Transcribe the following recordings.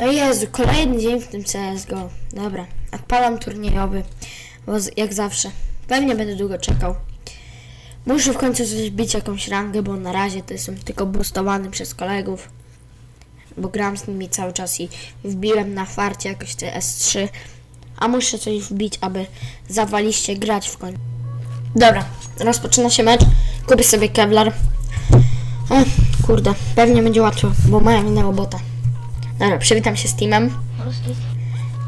O Jezu, kolejny dzień w tym CSGO. Dobra, odpalam turniejowy, bo jak zawsze. Pewnie będę długo czekał. Muszę w końcu coś bić jakąś rangę, bo na razie to jestem tylko boostowany przez kolegów. Bo gram z nimi cały czas i wbiłem na farcie jakoś te S3. A muszę coś wbić, aby zawaliście grać w końcu. Dobra, rozpoczyna się mecz. Kupię sobie Kevlar. O, kurde, pewnie będzie łatwo, bo mają inne robota. Dobra, przywitam się z teamem. Ruski.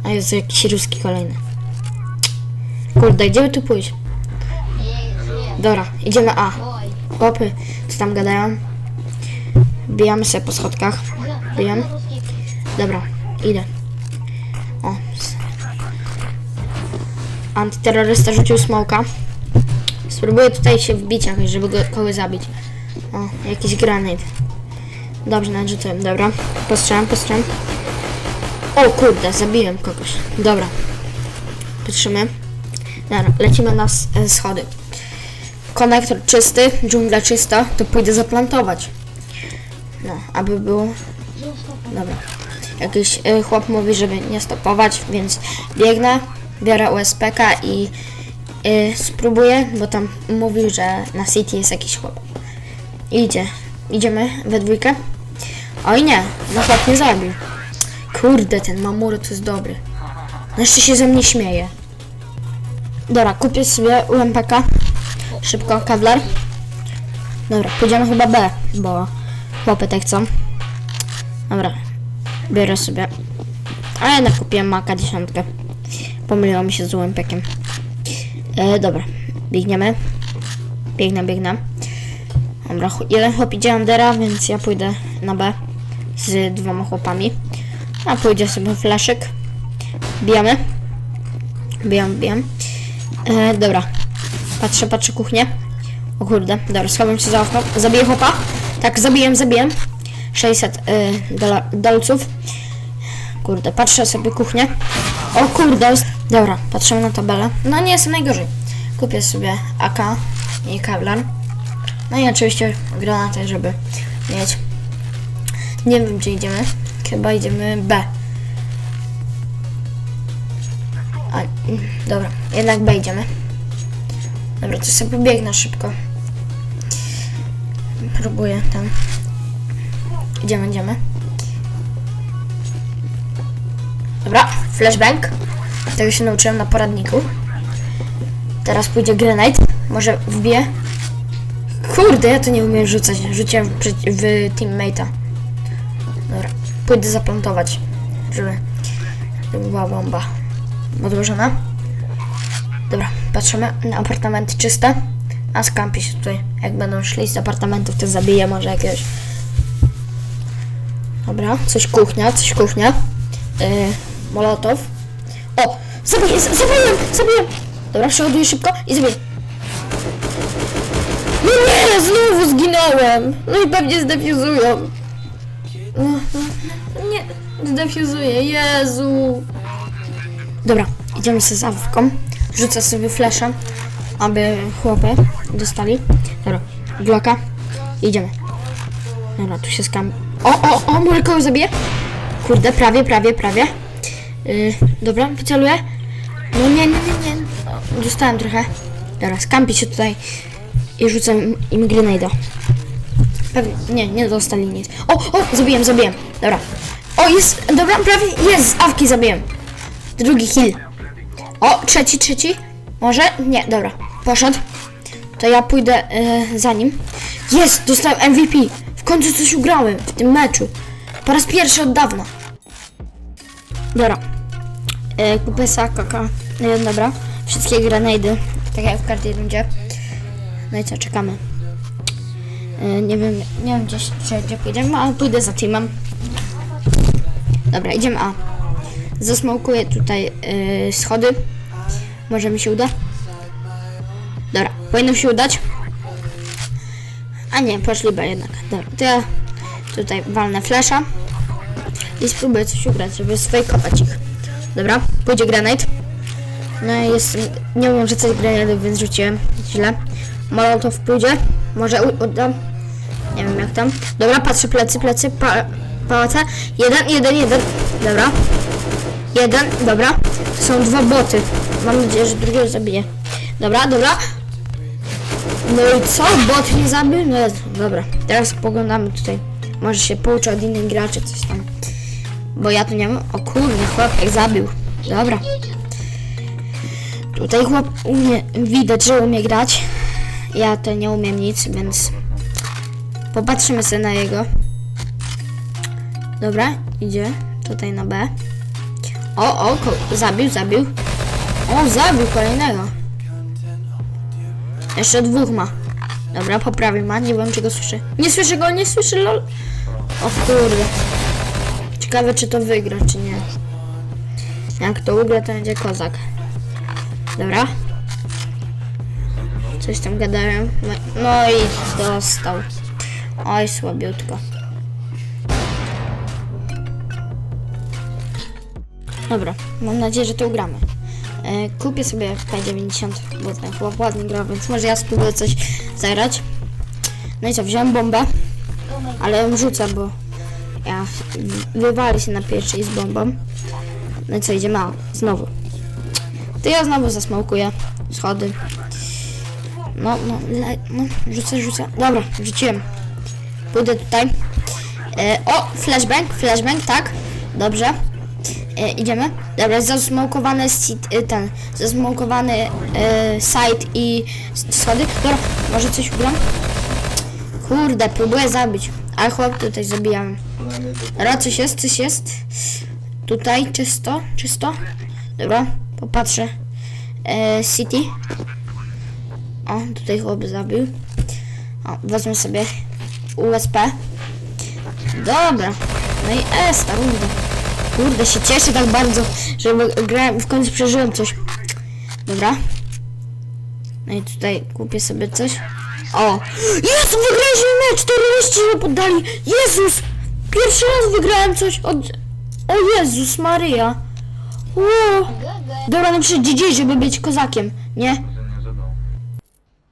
A jest jakiś ruski kolejny. Kurde, gdzie by tu pójść? Dobra, idziemy A. Popy, co tam gadają? Bijamy sobie po schodkach. Bijam. Dobra, idę. O. Antyterrorysta rzucił smoka. Spróbuję tutaj się wbić jakoś, żeby go, kogoś zabić. O, jakiś granat. Dobrze, narzuciłem, dobra. Postrzelam, postrzelam. O kurde, zabiłem kogoś. Dobra. Patrzymy. Dobra, lecimy na e, schody. Konektor czysty, dżungla czysta, to pójdę zaplantować. No, aby było Dobra. Jakiś y, chłop mówi, żeby nie stopować, więc biegnę, biorę USPK i y, spróbuję, bo tam mówił, że na City jest jakiś chłop. Idzie. Idziemy we dwójkę. Oj nie, chłop nie zabił. Kurde, ten Mamuro to jest dobry. Jeszcze się ze mnie śmieje. Dobra, kupię sobie UMPK. Szybko, Kevlar. Dobra, pójdziemy chyba B, bo chłopy tak chcą. Dobra, biorę sobie. A jednak kupiłem Maka dziesiątkę. Pomyliło mi się z łępekiem. E, dobra, biegniemy. Biegnę, biegnę. Dobra, jeden chłop idzie Andera, więc ja pójdę na B z dwoma chłopami. A pójdzie sobie flaszyk. Bijamy. Bijam, bijam. E, dobra. Patrzę, patrzę kuchnię. O kurde, dobra, schowam się za okno. Zabiję chłopa. Tak, zabiłem, zabiłem. 600 y, dolców. Kurde, patrzę sobie kuchnię. O kurde, dobra, patrzymy na tabelę. No nie jest najgorzej. Kupię sobie AK i Kevlar. No i oczywiście granaty, żeby mieć. Nie wiem, gdzie idziemy. Chyba idziemy B. A, dobra, jednak B idziemy. Dobra, to sobie pobiegnę szybko. Próbuję tam. Idziemy, idziemy. Dobra, flashbang. Tego się nauczyłem na poradniku. Teraz pójdzie grenade. Może wbiję. Kurde, ja to nie umiem rzucać. Rzuciłem w, w teammate'a. Pójdę zaplantować, żeby, była bomba odłożona. Dobra, patrzymy na apartamenty czyste. A skampi się tutaj. Jak będą szli z apartamentów, to zabiję może jakiegoś Dobra, coś kuchnia, coś kuchnia. Yy, molotow. O! Zabiję, zabiję, zabiję! Dobra, przeładuję szybko i zabiję. No nie, znowu zginąłem! No i pewnie zdefuzują. No, nie, zdefuzuję, Jezu! Dobra, idziemy sobie z awką. Rzucę sobie fleszę, aby chłopy dostali. Dobra, Glocka. Idziemy. Dobra, tu się skam. O, o, o, może kogoś zabiję? Kurde, prawie, prawie, prawie. Yy, dobra, wyceluję. No nie, nie, nie, nie. Dostałem trochę. Dobra, skampi się tutaj i rzucam im grenade'a. Pewnie, nie, nie dostali nic. O, o, zabiłem, zabiłem. Dobra. O, jest, dobra, prawie, jest, z awki zabiłem. Drugi kill. O, trzeci, trzeci. Może? Nie, dobra. Poszedł. To ja pójdę e, za nim. Jest! Dostałem MVP! W końcu coś ugrałem w tym meczu. Po raz pierwszy od dawna. Dobra. E, kupię kaka. E, dobra. Wszystkie grenady. Tak jak w każdej rundzie. No i co, czekamy. E, nie wiem, nie wiem gdzie, gdzie, gdzie pójdziemy, ale pójdę za teamem. Dobra, idziemy A. Zasmokuję tutaj e, schody. Może mi się uda. Dobra, powinno się udać. A nie, poszli jednak. Dobra, to ja tutaj walnę flesza i spróbuję coś ugrać, żeby sfejkować ich. Dobra, pójdzie granate. No i jest, nie umiem rzucać granatów, więc rzuciłem źle. Molotow pójdzie, może uda. Nie wiem jak tam. Dobra, patrzę plecy, plecy, pa, pałaca. Jeden, jeden, jeden. Dobra. Jeden, dobra. To są dwa boty. Mam nadzieję, że drugiego zabiję. Dobra, dobra. No i co? Bot mnie zabił? No dobra. Teraz poglądamy tutaj. Może się pouczę od innych graczy coś tam. Bo ja tu nie mam. O kurde, chłopak zabił. Dobra. Tutaj chłop umie, widać, że umie grać. Ja to nie umiem nic, więc popatrzymy sobie na jego. Dobra, idzie tutaj na B. O, o, zabił, zabił. O, zabił kolejnego. Jeszcze dwóch ma. Dobra, poprawił ma, nie wiem czy go. Nie słyszę go, nie słyszę, lol. O kurde. Ciekawe czy to wygra, czy nie. Jak to ugra, to będzie kozak. Dobra. Coś tam gadałem. No, no i dostał. Oj, słabiutko. Dobra, mam nadzieję, że to ugramy. E, kupię sobie P90, bo ten chłop ładnie gra, więc może ja spróbuję coś zagrać. No i co, wziąłem bombę, ale ją rzucę, bo ja wywalę się na pierwszej z bombą. No i co, idzie mało, znowu. To ja znowu zasmokuję schody. No, no, le, no, rzucę, rzucę. Dobra, rzuciłem. Pójdę tutaj. E, o, flashbang, flashbang, tak. Dobrze. E, idziemy. Dobra, zasmokowany e, ten, zasmokowany e, site i schody. Dobra, może coś ugram? Kurde, próbuję zabić. Ale chłop tutaj zabijamy. Dobra, coś jest, coś jest. Tutaj czysto, czysto. Dobra, popatrzę. E, city. O, tutaj chłop zabił. O, wezmę sobie USP. Dobra. No i S, ta. Kurde, się cieszę tak bardzo, że grałem, w końcu przeżyłem coś. Dobra. No i tutaj kupię sobie coś. O! Jezu, wygraliśmy mecz! 40 się poddali! Jezus! Pierwszy raz wygrałem coś od... O Jezus Maryja! Ło! Dobra, no przecież GG, żeby być kozakiem, nie?